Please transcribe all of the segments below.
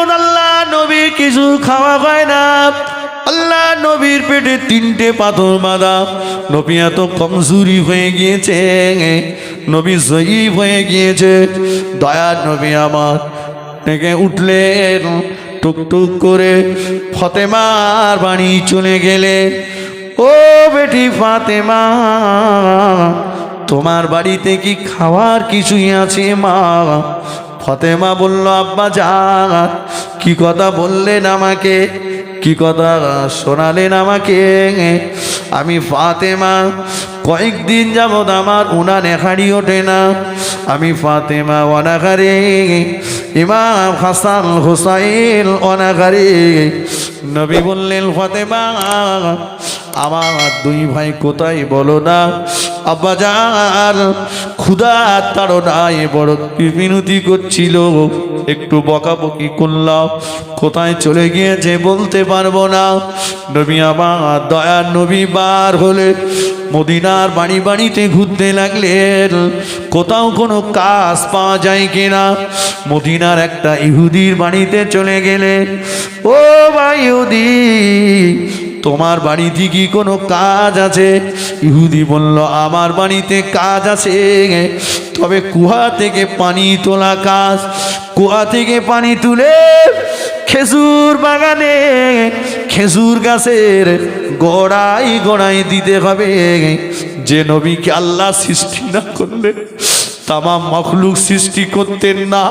যেমন আল্লাহ নবী কিছু খাওয়া হয় না, আল্লাহ নবীর পেটে তিনটে পাথর বাঁধা। নবী এত কমজোরি হয়ে গিয়েছে, নবী জয়ীব হয়ে গিয়েছে। দয়ার নবী আমার থেকে উঠলেন টুকটুক করে ফতেমার বাড়ি চলে গেলে। ও বেটি ফাতেমা, তোমার বাড়িতে কি খাওয়ার কিছুই আছে মা? ফতেমা বলল আব্বা যান কি কথা বললেন আমাকে? কি কথা শোনালেন আমাকে? আমি ফাতেমা কয়েকদিন যাবৎ আমার উনানে হাঁড়ি ওঠে না। আমি ফাতেমা অনাঘারে ইমাম হাসান হুসাইন অনাঘারে নবী বললেন, ফাতেমা, আমার দুই ভাই কোথায় বলো না? আব্বা যান ক্ষুদা তাড়নায় বড় মিনতি করছিল। একটু বকাবকি করলাম। কোথায় চলে গিয়েছে বলতে পারব না। নবী আমার দয়ার নবী বার হলে মদিনার বাড়ি বাড়িতে ঘুরতে লাগলেন। কোথাও কোনো কাজ পাওয়া যায় কিনা? মদিনার একটা ইহুদির বাড়িতে চলে গেলে। ও ভাই ইহুদি, তোমার বাড়িতে কি কোনো কাজ আছে? ইহুদি বলল, আমার বাড়িতে কাজ আছে। তবে কুহা থেকে পানি তোলা কাজ। কুয়া থেকে পানি তুলে খেজুর বাগানে, খেজুর গাছের গোড়াই গোড়াই দিতে হবে। যে নবীকে আল্লাহ সৃষ্টি না করলে, তামাম মখলুক সৃষ্টি করতেন না।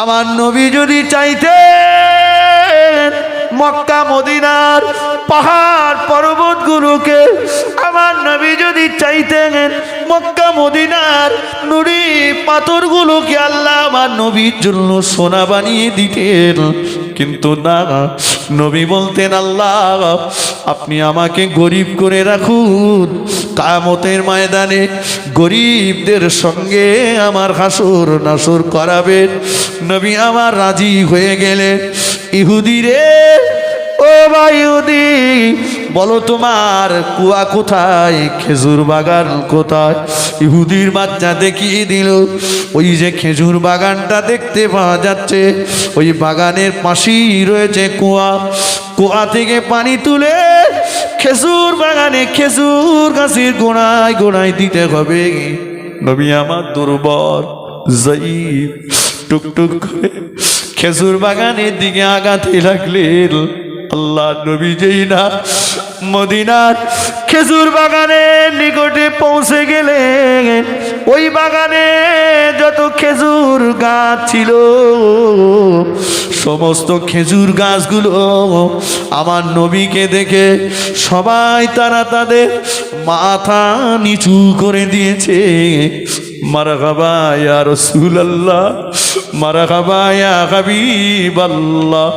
আমার নবী যদি চাইতেন মক্কা, মদিনার পাহাড় পর্বত পর্বতগুলোকে, আমার নবী যদি চাইতেন মক্কা মদিনার নুড়ি পাথরগুলোকে আল্লাহ আমার নবীর জন্য সোনা বানিয়ে দিতেন। কিন্তু না, নবী বলতেন, আল্লাহ, আপনি আমাকে গরিব করে রাখুন। কামতের ময়দানে গরিবদের সঙ্গে আমার হাসুর নাসুর করাবেন। নবী আমার রাজি হয়ে গেলেন। ইহুদি রে, ও ইহুদি বলো তোমার কুয়া কোথায়? খেজুর বাগান কোথায়? ইহুদির বাচ্চা দেখিয়ে দিল, ওই যে খেজুর বাগানটা দেখতে পাওয়া যাচ্ছে, ওই বাগানের পাশেই রয়েছে কুয়া। কুয়া থেকে পানি তুলে খেজুর বাগানে খেজুর গাছের গোড়ায় গোড়ায় দিতে হবে। নবী আমার দুর্বল, জয়ীব, টুকটুক করে খেজুর বাগানের দিকে আগাতে লাগলেন। আল্লাহ নবী যেই না মদিনার খেজুর বাগানের নিকটে পৌঁছে গেলেন ওই বাগানে যত খেজুর গাছ ছিল, সমস্ত খেজুর গাছগুলো আমার নবীকে দেখে সবাই তারা তাদের মাথা নিচু করে দিয়েছে। মারা খাবা ইয়া রসুল ইয়া হাবিব আল্লাহ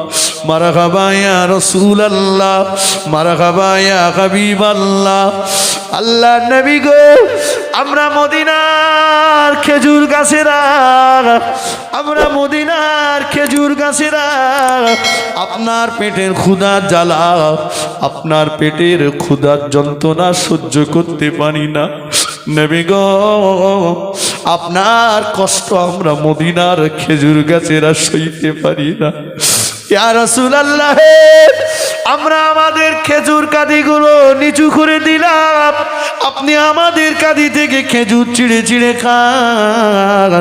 মারা খাবা ইয়া রসুল আল্লাহ মারা খাবা ইয়া হাবিব আল্লাহ নবী গো, আমরা মদিনার খেজুর গাছেরা, আমরা মদিনার খেজুর গাছেরা, আপনার পেটের ক্ষুধার জ্বালা, আপনার পেটের ক্ষুধার যন্ত্রণা সহ্য করতে পারি না। নেবে গো, আপনার কষ্ট আমরা মদিনার খেজুর গাছেরা সইতে পারি না। আমরা আমাদের খেজুর কাদিগুলো নিচু করে দিলাম। আপনি আমাদের কাদি থেকে খেজুর চিড়ে চিড়ে খান।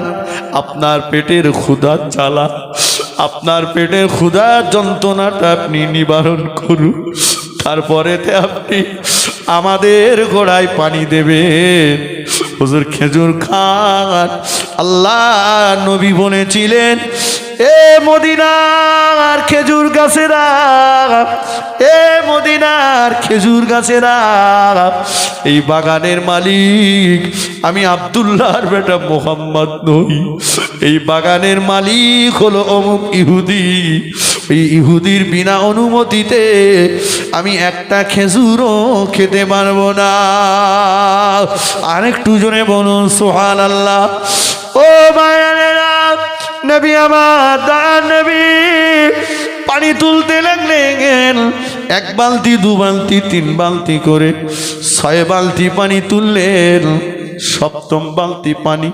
আপনার পেটের ক্ষুধার চালা আপনার পেটের ক্ষুধার যন্ত্রণাটা আপনি নিবারণ করুন। তারপরেতে আপনি আমাদের গোড়ায় পানি দেবেন হুজুর খেজুর খান। আল্লাহ নবী বলেছিলেন, এ মদিনার খেজুর গাছেরা, এ মদিনার খেজুর গাছেরা, এই বাগানের মালিক আমি আবদুল্লাহর বেটা মোহাম্মদ নই। এই বাগানের মালিক হলো অমুক ইহুদি। এই ইহুদির বিনা অনুমতিতে আমি একটা খেজুরও খেতে পারব না। আরেকটু জনে বলুন সোহান আল্লাহ ও নবী আমার দান নবী, পানি তুলতে লাগলেন এক বালতি, দু বালতি, তিন বালতি করে ছয় বালতি পানি তুললেন। সপ্তম বালতি পানি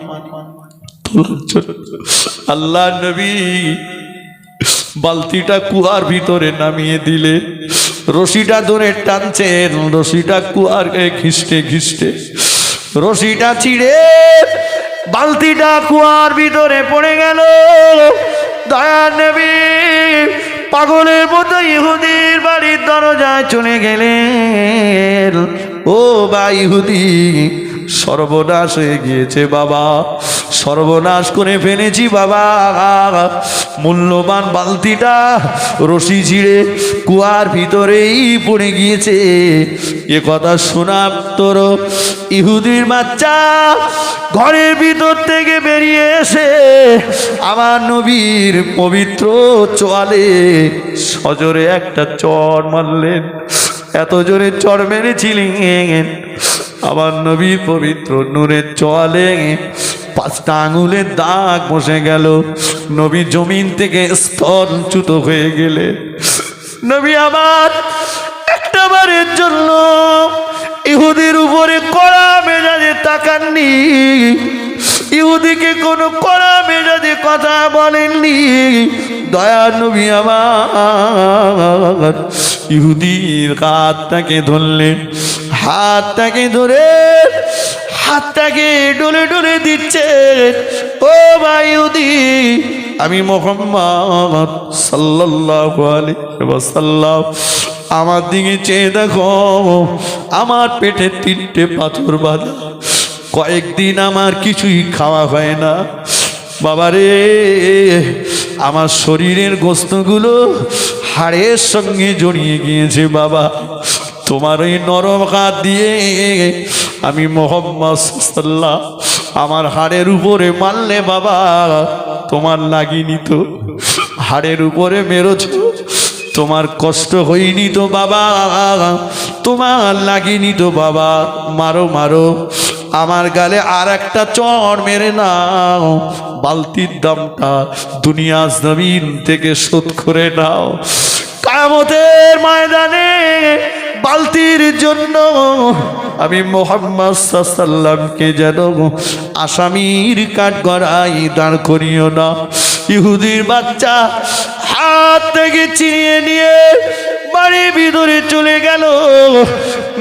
আল্লাহ নবী বালতিটা কুয়ার ভিতরে নামিয়ে দিলে। রশিটা ধরে টানছেন রশিটা কুয়ার গায়ে ঘিসতে ঘিসতে। রশিটা ছিঁড়ে বালতিটা কুয়ার ভিতরে পড়ে গেল। দয়া নেবী পাগলের মতো ইহুদির বাড়ির দরজায় চলে গেলেন। ও বা ইহুদি সর্বনাশ হয়ে গিয়েছে বাবা। সর্বনাশ করে ফেলেছি বাবা। মূল্যবান বালতিটা রশি ছিঁড়ে কুয়ার ভিতরেই পড়ে গিয়েছে। এ কথা শোনাব তোর ইহুদির বাচ্চা ঘরের ভিতর থেকে বেরিয়ে এসে আমার নবীর পবিত্র চোয়ালে সজোরে একটা চর মারলেন। এত জোরে চর মেরেছিলেন। আমার নবীর পবিত্র নূরের চলে পাঁচটা আঙুলের দাগ বসে গেল। নবী জমিন থেকে স্তরচ্যুত হয়ে গেলে। নবী আমার একটা বারের জন্য ইহুদির উপরে কড়া মেজাজে তাকাননি। ইহুদিকে কোনো কড়া মেজাজে কথা বলেননি। দয়া নবী আমার ইহুদির হাতটাকে ধরলেন হাতটাকে ধরে হাতটাকে ডলে ডলে দিচ্ছে। ও ভাইউদি আমি মোহাম্মদ সাল্লাল্লাহু আলাইহি ওয়াসাল্লাম, আমার দিকে চেয়ে দেখো, আমার পেটে তিনটে পাথর বাঁধা। কয়েকদিন আমার কিছুই খাওয়া হয় না। বাবারে, আমার শরীরের গোস্তগুলো হাড়ের সঙ্গে জড়িয়ে গিয়েছে, বাবা। তোমার ওই নরম হাত দিয়ে আমি মোহাম্মদ সাল্লাহ আমার হাড়ের উপরে মারলে, বাবা, তোমার লাগিনি তো? হাড়ের উপরে মেরোছ? তোমার কষ্ট হয়নি তো, বাবা? তোমার লাগিনি তো, বাবা? মারো মারো। আমার গালে আর একটা চড় মেরে নাও। বালতির দামটা দুনিয়া জমিন থেকে শোধ করে নাও। কামতের ময়দানে বালতির জন্য আমি মোহাম্মদ সাল্লামকে যেন আসামির কাঠ গড়াই দাঁড় করিও না। ইহুদির বাচ্চা হাত থেকে চিনিয়ে নিয়ে বাড়ির ভিতরে চলে গেল।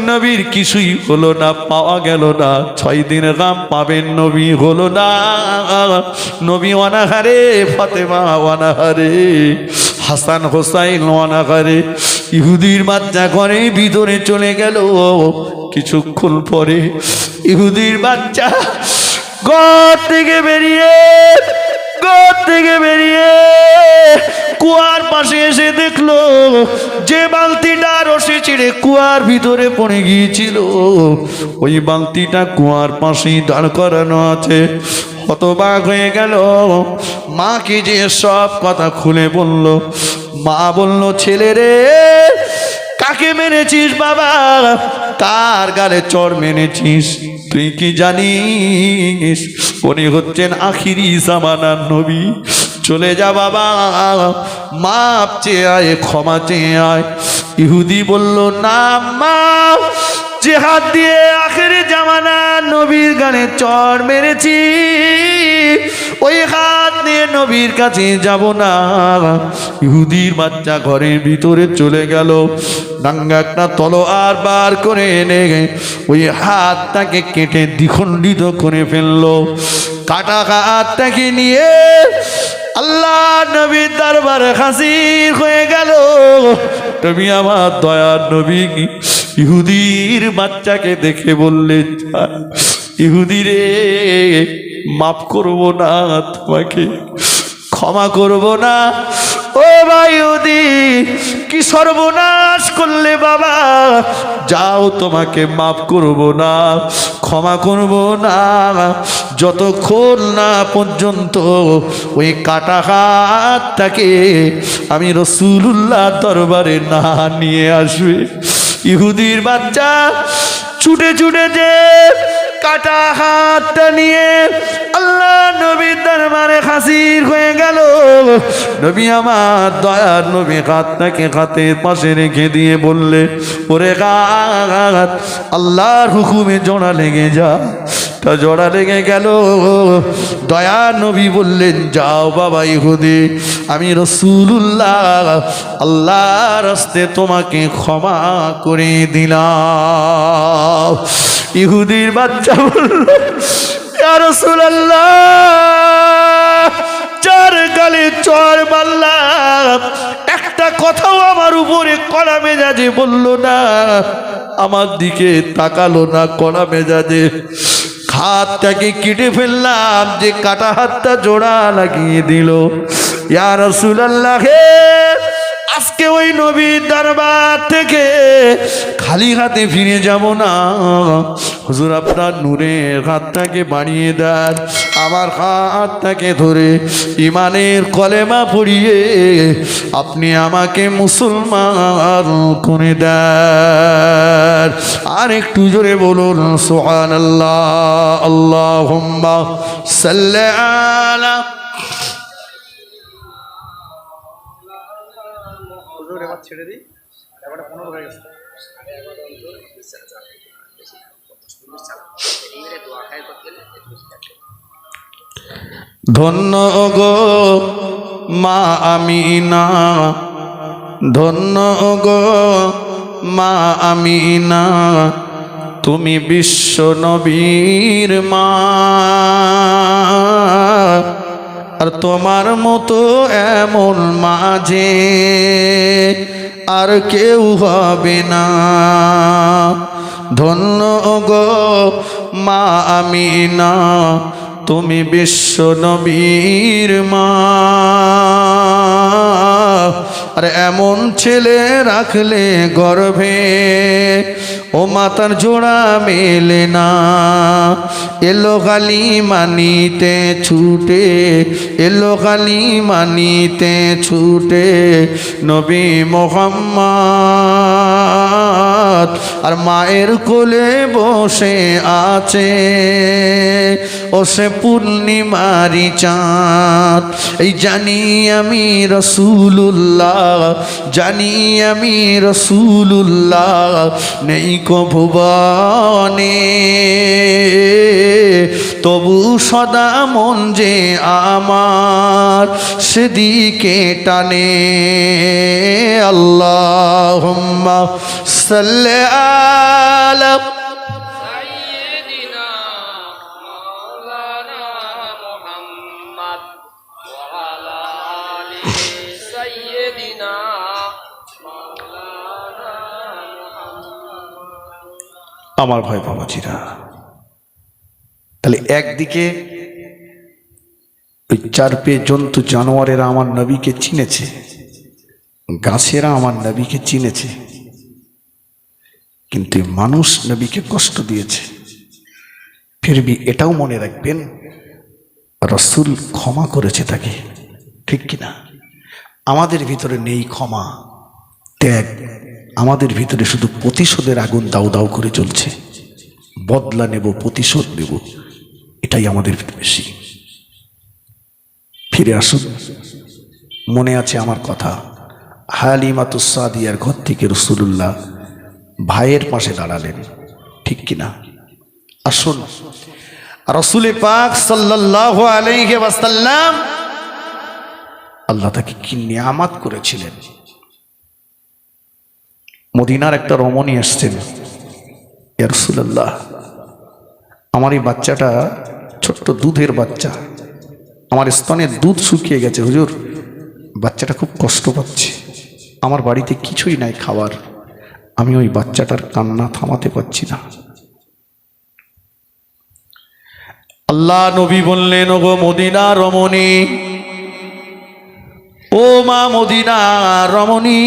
নবীর কিছুই হলো না, পাওয়া গেল না। ছয় দিন রাম পাবেন, নবী হলো না। নবী অনাহারে, ফাতেমা অনাহারে, হাসান হোসাইন অনাহারে। ইহুদির বাচ্চা ঘরে ভিতরে চলে গেল। কিছুক্ষণ পরে ইহুদির বাচ্চা ঘর থেকে বেরিয়ে ঘর থেকে বেরিয়ে কুয়ার পাশে এসে দেখল যে বালতিটা রসে ছিঁড়ে কুয়ার ভিতরে পড়ে গিয়েছিল। ওই বালতিটা কুয়ার পাশেই দাঁড় করানো আছে। হতবাক হয়ে গেল। মাকে যে সব কথা খুলে বলল। মা বলল, ছেলে রে, কাকে মেরেছিস বাবা? কার গালে চর মেরেছিস? তুই কি জানিস? উনি হচ্ছেন আখিরি জামানার নবী। চলে যা বাবা, মাপ চেয়ে আয়, ক্ষমা চেয়ে আয়। ইহুদি বলল, না যে হাত দিয়ে আখেরে জামানা নবীর গানে চর মেরেছি, ওই হাত নিয়ে নবীর কাছে যাব না। ইহুদির বাচ্চা ঘরের ভিতরে চলে গেল। ডাঙ্গা একটা তলোয়ার বার করে এনে ওই হাতটাকে কেটে দ্বিখণ্ডিত করে ফেলল। কাটা হাতটাকে নিয়ে আল্লাহ নবীর দরবারে হাসির হয়ে গেল। তুমি আমার দয়ার নবী। ইহুদির বাচ্চাকে দেখে বললে ইহুদি রে, মাফ করব না তোমাকে, ক্ষমা করব না। ও ভাইউদি কি সর্বনাশ করলে বাবা? যাও তোমাকে মাফ করব না, ক্ষমা করব না। যতক্ষণ না পর্যন্ত ওই কাটা হাতটাকে আমি রসুল্লাহ দরবারে না নিয়ে আসবে। ইহুদির বাচ্চা, ছুটে ছুটে যে কাটা হাতটা নিয়ে আল্লাহ নবীর দরবারে হাসির হয়ে গেল। নবী আমার দয়ার নবী হাতটাকে হাতের পাশে রেখে দিয়ে বললে, ওরে গাত, আল্লাহর হুকুমে জোড়া লেগে যা। হাতটা জড়া লেগে গেল। দয়া নবী বললেন, যাও বাবা ইহুদি, আমি রসুল্লাহ আল্লাহ রাস্তে তোমাকে ক্ষমা করে দিলাম। ইহুদির বাচ্চা বলল, "ইয়া রাসূলুল্লাহ, চার গালে চর মারলাম। একটা কথাও আমার উপরে কড়া মেজাজে বলল না। আমার দিকে তাকালো না কড়া মেজাজে। হাতটাকে কেটে ফেললাম, যে কাটা হাতটা জোড়া লাগিয়ে দিল। ইয়া রাসূলুল্লাহ আজকে ওই নবীর দরবার থেকে খালি হাতে ফিরে যাব না। হুজুর, আপনার নূরের হাতটাকে বাড়িয়ে দেন, আমার হাতটাকে ধরে ইমানের কলেমা পড়িয়ে আপনি আমাকে মুসলমান করে দেন। আর একটু জোরে বলুন সোহান আল্লাহ আল্লাহ সাল্লাহ ছেড়ে দিই। এবারে পনেরো হয়ে গেছে। ধন্য গো মা আমিনা। ধন্য গো মা আমিনা। তুমি বিশ্ব নবীর মা। আর তোমার মতো এমন মাঝে আর কেউ হবে না। ধন্য গো মা আমিনা, তুমি বিশ্ব নবীর মা। আর এমন ছেলে রাখলে গর্ভে ও মাতার জোড়া মেলে না। এলো গালি মানিতে ছুটে, এলো গালি মানিতে ছুটে নবী মোহাম্মদ। আর মায়ের কোলে বসে আছে ও সে পূর্ণিমারি চাঁদ। এই জানি আমি রসুল্লাহ জানি আমি রসুল্লাহ নেই কভুবনে তবু সদা মন যে আমার, সেদিকে টানে। আল্লাহ সাল্লে আমার ভাই বাবাজিরা তাহলে একদিকে ওই চার পেয়ে জন্তু জানোয়ারেরা আমার নবীকে চিনেছে, গাছেরা আমার নবীকে চিনেছে, কিন্তু মানুষ নবীকে কষ্ট দিয়েছে। ফিরবি, এটাও মনে রাখবেন, রসুল ক্ষমা করেছে তাকে, ঠিক কিনা? আমাদের ভিতরে নেই ক্ষমা, ত্যাগ। আমাদের ভিতরে শুধু প্রতিশোধের আগুন দাউ দাউ করে চলছে বদলা নেব, প্রতিশোধ নেব। এটাই আমাদের বেশি। ফিরে আসুন। মনে আছে আমার কথা। হালিমাতুসাদিয়ার ঘর থেকে রসুল্লাহ ভাইয়ের পাশে দাঁড়ালেন। ঠিক কিনা? আসুন। রসুলে পাক সাল্লাহ আলাইহি ওয়াসাল্লাম আল্লাহ তাকে কি নিয়ামাত করেছিলেন? মদিনার একটা রমণী এসছেন ইয়ারসুল্লাহ আমার এই বাচ্চাটা ছোট্ট দুধের বাচ্চা। আমার স্তনের দুধ শুকিয়ে গেছে, হুজুর। বাচ্চাটা খুব কষ্ট পাচ্ছে। আমার বাড়িতে কিছুই নাই খাবার আমি ওই বাচ্চাটার কান্না থামাতে পারছি না। আল্লাহ নবী বললেন ও গো মদিনা রমণী, ও মা মদিনা রমণী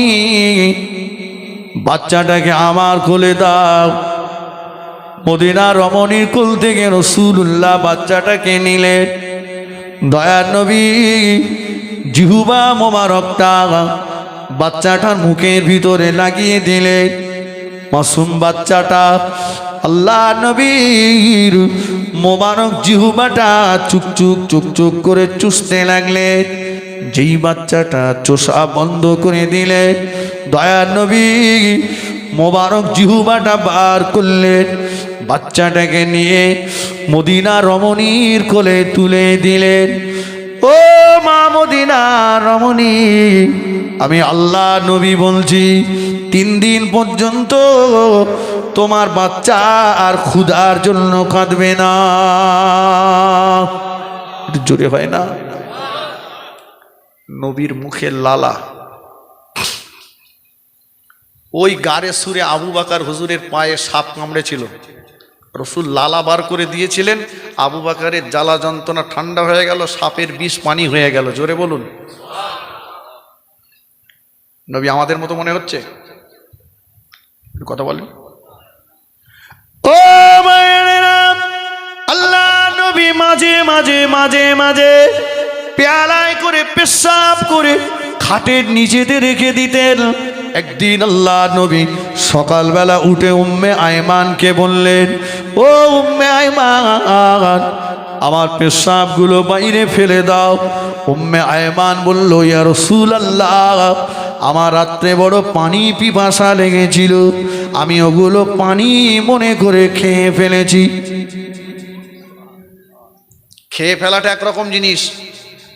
বাচ্চাটাকে আমার কোলে দাও। মদিনা রমণীর কোল থেকে রসুল্লাহ বাচ্চাটাকে নিলেন দয়ার নবী জিহুবা মোবারকটা বাচ্চাটার মুখের ভিতরে লাগিয়ে দিলেন মাসুম বাচ্চাটা আল্লাহ নবীর মোবারক জিহুবাটা চুকচুক চুকচুক করে চুষতে লাগলেন যেই বাচ্চাটা চোষা বন্ধ করে দিলে দয়ার নবী, মোবারক জিহুবাটা বার করলেন, বাচ্চাটাকে নিয়ে মদিনা রমণীর কোলে তুলে দিলেন। ও মা মদিনা রমণী, আমি আল্লাহ নবী বলছি, তিন দিন পর্যন্ত তোমার বাচ্চা আর ক্ষুধার জন্য কাঁদবে না। জোরে হয় না? নবীর মুখে লালা। ওই গারে সুরে আবু বাকার হুজুরের পায়ে সাপ কামড়েছিল। রসুল লালা বার করে দিয়েছিলেন, আবু বাকারের জ্বালা যন্ত্রণা ঠান্ডা হয়ে গেল, সাপের বিষ পানি হয়ে গেল। জোরে বলুন। নবী, আমাদের মতো মনে হচ্ছে? কথা বলেন। আল্লাহ মাঝে মাঝে মাঝে মাঝে পেয়ালায় করে পেশাব করে খাটের নিচেতে রেখে দিতেন। একদিন আল্লাহ নবী সকালবেলা উঠে উম্মে আয়মানকে বললেন, ও উম্মে আয়মান, আমার পেশাবগুলো বাইরে ফেলে দাও। উম্মে আয়মান বলল, ইয়া রসুল আল্লাহ আমার রাত্রে বড় পানি পিপাসা লেগেছিল, আমি ওগুলো পানি মনে করে খেয়ে ফেলেছি। খেয়ে ফেলাটা একরকম জিনিস,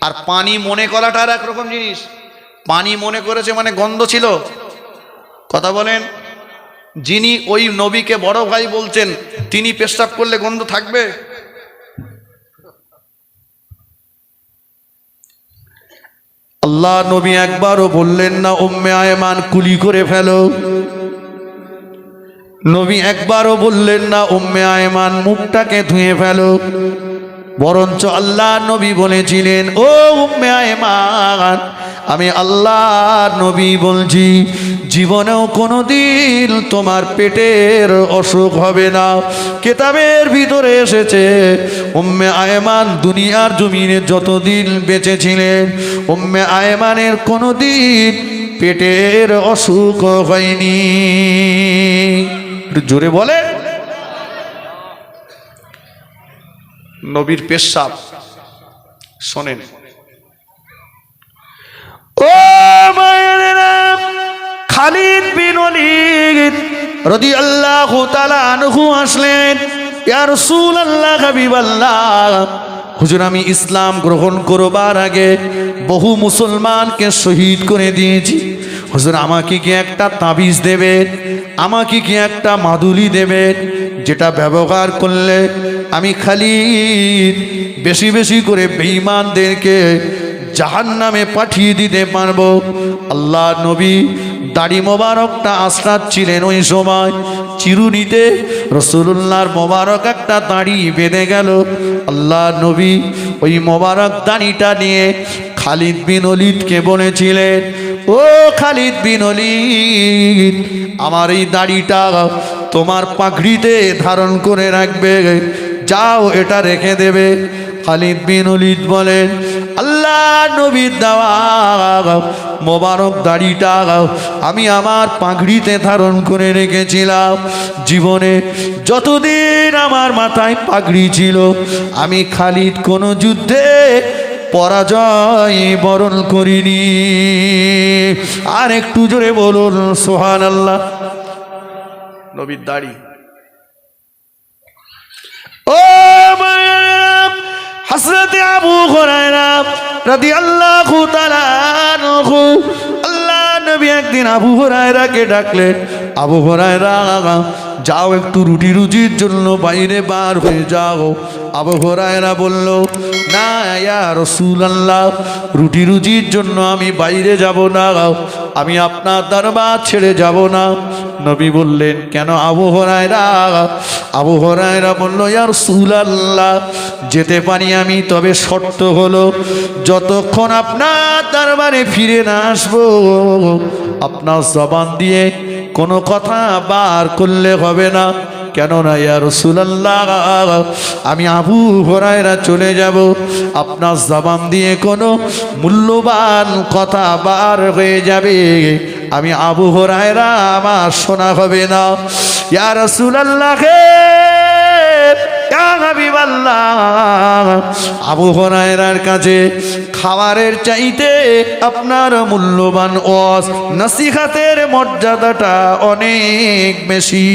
আর পানি মনে করাটা আর একরকম জিনিস। পানি মনে করেছে মানে গন্ধ ছিল। কথা বলেন। যিনি ওই নবীকে বড় ভাই বলছেন, তিনি পেশাব করলে গন্ধ থাকবে? আল্লাহ নবী একবারও বললেন না, উম্মে আয়মান কুলি করে ফেলো। নবী একবারও বললেন না, উম্মে আয়মান মুখটাকে ধুয়ে ফেলো। বরঞ্চ আল্লাহ নবী বলেছিলেন, ও উম্মে আমি আল্লাহ নবী বলছি, জীবনেও কোনো দিন তোমার পেটের অসুখ হবে না। কেতাবের ভিতরে এসেছে, উম্মে আয়মান দুনিয়ার জমিনে যতদিন বেঁচেছিলেন, উম্মে আয়মানের কোনো দিন পেটের অসুখ হয়নি। জোরে বলে নবীর পেশাব। শোনেন। ও খালিদ বিন ওয়ালিদ রাদিয়াল্লাহু তাআলা আনহু আসলেন, ইয়া রাসূলুল্লাহ, হাবিবাল্লাহ, হুজুর, আমি ইসলাম গ্রহণ করবার আগে বহু মুসলমানকে শহীদ করে দিয়েছি। হুজুর, আমাকে কি একটা তাবিজ দেবেন? আমাকে কি একটা মাদুলি দেবেন? যেটা ব্যবহার করলে আমি খালি বেশি বেশি করে বেঈমানদেরকে জাহান নামে পাঠিয়ে দিতে পারব। আল্লাহ নবী দাড়ি মোবারকটা আশ্রাচ্ছিলেন ওই সময়। চিরুনিতে রসুল্লাহর মোবারক একটা দাড়ি বেঁধে গেল। আল্লাহ নবী ওই মোবারক দাড়িটা নিয়ে খালিদ বিন অলিদকে বলেছিলেন, ও খালিদ বিন অলিদ আমার এই দাড়িটা তোমার পাখড়িতে ধারণ করে রাখবে। যাও এটা রেখে দেবে। খালিদ বিন উলিদ বলেন, আল্লাহ নবীর দেওয়া মোবারক দাড়িটা, আমি আমার পাগড়িতে ধারণ করে রেখেছিলাম। জীবনে যতদিন আমার মাথায় পাগড়ি ছিল, আমি খালিদ কোনো যুদ্ধে পরাজয় বরণ করিনি। আর একটু জোরে বলুন সোহান আল্লাহ নবীর দাড়ি ও হসরতে আবু হুরায়রা তাআলা আনহু আল্লাহ নবী একদিন আবু হুরায়রাকে ডাকলেন। আবু হুরায়রা যাও একটু রুটি রুজির জন্য বাইরে বার হয়ে যাও। আবু হুরায়রা বলল, না, ইয়া রাসূলুল্লাহ, রুটি রুজির জন্য আমি বাইরে যাব না। আমি আপনার দরবার ছেড়ে যাব না। নবী বললেন, কেন আবু হরায়রা আবু হরায়রা বলল ইয়ার সুলাল্লাহ যেতে পারি আমি, তবে শর্ত হলো, যতক্ষণ আপনার দরবারে ফিরে না আসব, আপনার জবান দিয়ে কোনো কথা বার করলে হবে না। কেননা, ইয়া রসুলাল্লাহ, আমি আবু হরায়রা চলে যাব। আপনার জবান দিয়ে কোনো মূল্যবান কথা বার হয়ে যাবে। আমি আবু হরায়রা, আমার শোনা হবে না। ইয়া রসুলাল্লাহ আবু হরায়রার কাছে খাবারের চাইতে আপনার মূল্যবান ওয়াজ, নসিহাতের মর্যাদাটা অনেক বেশি।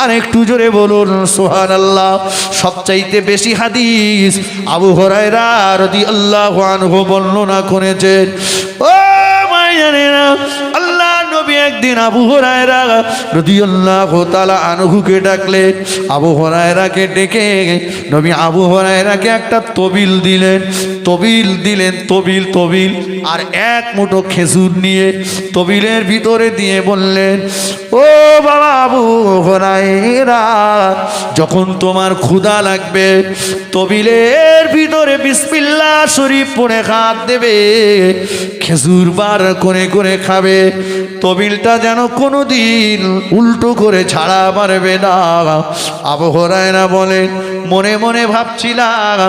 আর একটু জোরে বলুন সোহান আল্লাহ সবচাইতে বেশি হাদিস আবু হরাইরা রদি আল্লাহ বর্ণনা করেছেন। ও মাইয়ানেরা, আল্লাহ নবী একদিন আবু হরায়রা রাদিয়াল্লাহু তাআলা আনহুকে ডাকলেন আবু হরায়রাকে ডেকে নবী আবু হরায়রাকে একটা তবিল দিলেন তবিল দিলেন, তবিল তবিল, আর এক মুঠো খেজুর নিয়ে তবিলের ভিতরে দিয়ে বললেন, ও বাবা আবু হরায়রা, যখন তোমার ক্ষুধা লাগবে, তবিলের ভিতরে বিসমিল্লাহ শরীফ পরে হাত দেবে, খেজুর বার করে করে খাবে তবিলটা যেন কোনো দিন উল্টো করে ছাড়া পারবে না। আবহরায় না বলে মনে মনে ভাবছিলাম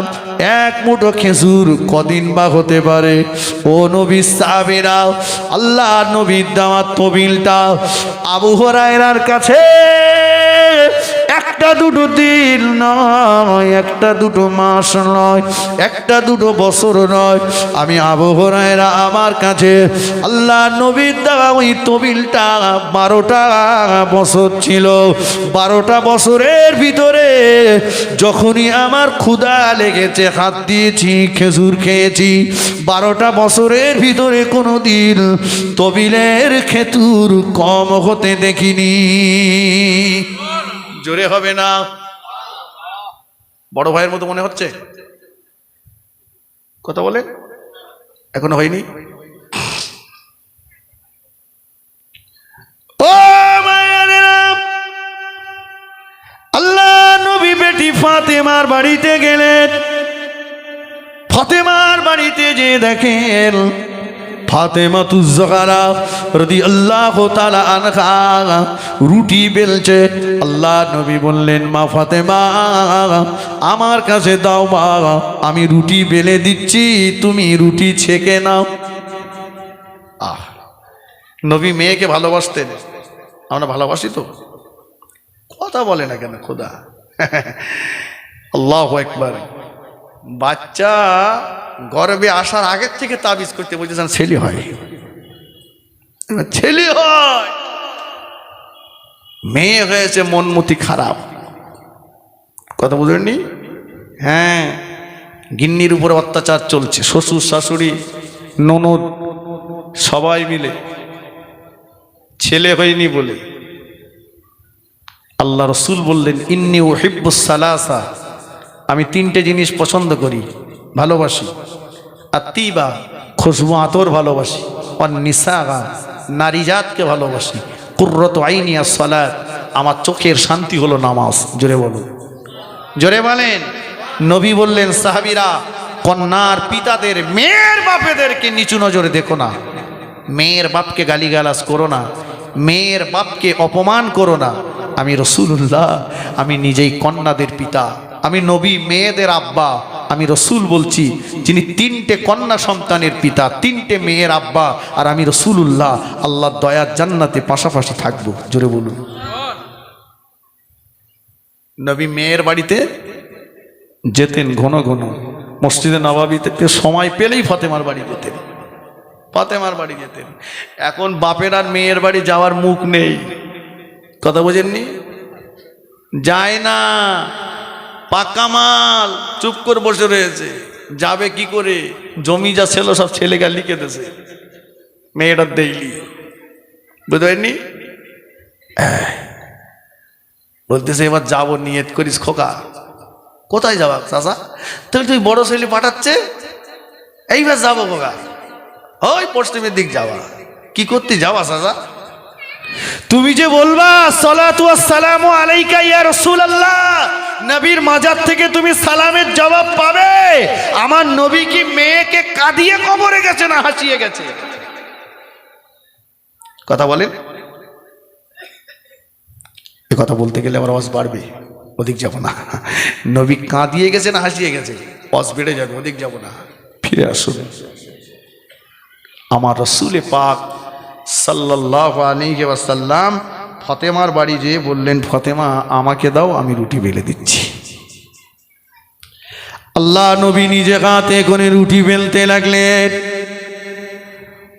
এক মুঠো খেজুর কদিন বা হতে পারে। ও নবী সাবেরা আল্লাহ নবীর দামাত তবিলটা আবহরায়নার কাছে একটা দুটো দিন নয়, একটা দুটো মাস নয়, একটা দুটো বছর নয়। আমি আবহরায়রা আমার কাছে, আল্লাহ নবীর দেওয়া ওই তবিলটা বারোটা বছর ছিল। বারোটা বছরের ভিতরে যখনই আমার ক্ষুধা লেগেছে, হাত দিয়েছি, খেজুর খেয়েছি, বারোটা বছরের ভিতরে কোনো দিন তবিলের খেতুর কম হতে দেখিনি। জোরে হবে না। বড় ভাইয়ের মতো মনে হচ্ছে? কথা বলে? এখনও হয়নি? ও আল্লাহ নবী বেটি ফাতেমার বাড়িতে গেলেন। ফাতেমার বাড়িতে যে দেখেন ফাতেমা তুজারা রদি আল্লাহ তালা আনখা রুটি বেলছে। আল্লাহ নবী বললেন, মা ফাতেমা, আমার কাছে দাও মা, আমি রুটি বেলে দিচ্ছি, তুমি রুটি ছেঁকে নাও। আহ, নবী মেয়েকে ভালোবাসতেন। আমরা ভালোবাসি তো। কথা বলে না কেন, খোদা? আল্লাহ একবার বাচ্চা গর্বে আসার আগের থেকে তাবিজ করতে বলতেছেন, ছেলে হয়। ছেলে হয়। মেয়ে হয়েছে মনমতি খারাপ। কথা বুঝলেননি হ্যাঁ গিন্নির উপরে অত্যাচার চলছে। শ্বশুর, শাশুড়ি, ননদ, সবাই মিলে। ছেলে হয়নি বলে। আল্লাহ রসুল বললেন, ইন্নি ও হিব্বুসালাসা আমি তিনটে জিনিস পছন্দ করি। ভালোবাসি। আত্মিবা খুশবু আতর ভালোবাসি। আর নিসাগা নারী জাতকে ভালোবাসি। কুর্রত আইনিয়া সলাদ আমার চোখের শান্তি হলো নামাজ। জোরে বলুন। জোরে বলেন। নবী বললেন, সাহাবিরা, কন্যার পিতাদের, মেয়ের বাপেদেরকে নিচু নজরে দেখো না। মেয়ের বাপকে গালিগালাজ করো না। মেয়ের বাপকে অপমান করো না। আমি রসুল্লাহ আমি নিজেই কন্যাদের পিতা। আমি নবী, মেয়েদের আব্বা। আমি রসুল বলছি, যিনি তিনটে কন্যা সন্তানের পিতা, তিনটে মেয়ের আব্বা, আর আমি রসুল্লাহ আল্লাহ দয়ার জান্নাতে পাশাপাশি থাকব। জোরে বলুন। নবী মেয়ের বাড়িতে যেতেন ঘন ঘন। মসজিদে নবাবি থেকে সময় পেলেই ফতেমার বাড়ি যেতেন। ফতেমার বাড়ি যেতেন। এখন বাপের আর মেয়ের বাড়ি যাওয়ার মুখ নেই। কথা বোঝেননি? যায় না। পাকা মাল, চুপ করে বসে রয়েছে। যাবে কি করে? জমি যা ছিল সব ছেলেকে লিখে দেছে মেয়েটার দেইলি বুঝতে পারেননি বলতেছে, এবার যাব, নিয়ত করিস খোকা। কোথায় যাবা চাচা? তুমি তুই বড় ছেলে পাঠাচ্ছে? এইবার যাব খোকা। ওই পশ্চিমের দিক যাওয়া। কি করতে যাওয়া চাচা? তুমি যে বলবা সালামু আলাইকা ইয়া নবীর মাজার থেকে তুমি সালামের জবাব পাবে। আমার নবী কি মেয়েকে কাঁদিয়ে কবরে গেছে না হাসিয়ে গেছে? কথা বলেন। এ কথা বলতে গেলে আমার আওয়াজ বাড়বে, ওদিক যাব না। নবী কাঁদিয়ে গেছে না হাসিয়ে গেছে? অস বেড়ে যাবে, ওদিক যাব না। ফিরে আসুন। আমার রসুলে পাক সাল্লাহ আলী ওয়াসাল্লাম, ফতেমার বাড়ি যেয়ে বললেন, ফতেমা, আমাকে দাও, আমি রুটি বেলে দিচ্ছি। আল্লাহ নবী নিজে হাতে করে রুটি বেলতে লাগলেন।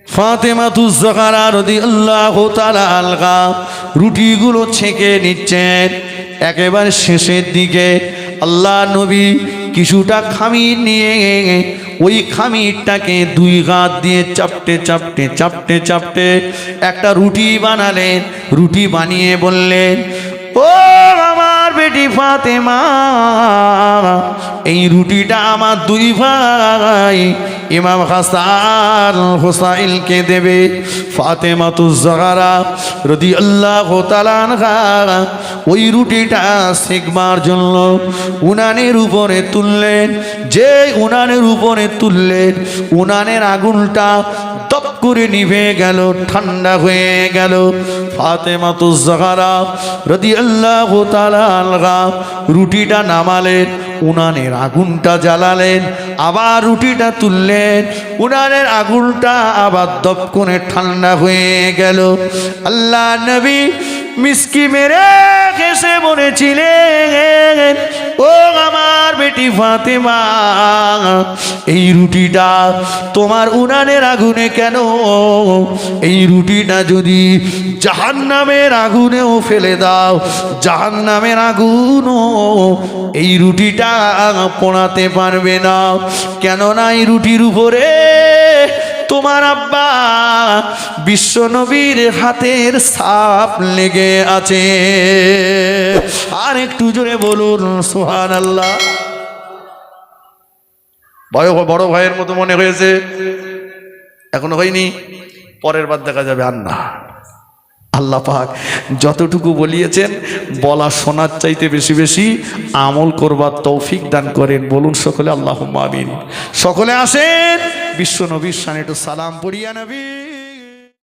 ফাতেমা তুজাহারা রদি আল্লাহ আলগা রুটিগুলো ছেঁকে নিচ্ছেন। একেবারে শেষের দিকে আল্লাহ নবী কিছুটা খামির নিয়ে ওই খামিরটাকে দুই হাত দিয়ে চাপটে চাপটে চাপটে চাপটে একটা রুটি বানালেন, রুটি বানিয়ে বললেন, ও আমার বেটি ফাতেমা, এই রুটিটা আমার দুই ভাই ইমাম হাসান হোসাইলকে দেবে ফাতেমা তুজাহারা রদি আল্লাহ ওই রুটিটা শেখবার জন্য উনানের উপরে তুললেন। যে উনানের উপরে তুললেন, উনানের আগুনটা তপ করে নিভে গেল, ঠান্ডা হয়ে গেল। ফাতেমা তুজাহারা রদি আল্লাহ রুটিটা নামালেন উনানের আগুনটা জ্বালালেন, আবার রুটিটা তুললেন। উনানের আগুনটা আবার দপ করে ঠান্ডা হয়ে গেল। আল্লাহ নবী মিসকি মেরে কেসে বলেছিলেন, ও আমার বেটি ফাতেমা, এই রুটিটা তোমার উনানের আগুনে কেন? এই রুটিটা যদি জাহান নামের আগুনেও ফেলে দাও জাহান নামের আগুনও এই রুটিটা পোড়াতে পারবে না। কেননা এই রুটির উপরে তোমার আব্বা বিশ্ব নবীর হাতের সাপ লেগে আছে। আর একটু জোরে বলুন সোহান আল্লাহ ভয় বড় ভাইয়ের মতো মনে হয়েছে। এখনও হয়নি পরের বার দেখা যাবে আর না। আল্লাহ পাক যতটুকু বলিয়েছেন বলা শোনার চাইতে বেশি বেশি আমল করবার তৌফিক দান করেন। বলুন সকলে আল্লাহ আমিন। সকলে আসেন। বিশ্ব নবীর সানে একটু সালাম পড়িয়া নবী।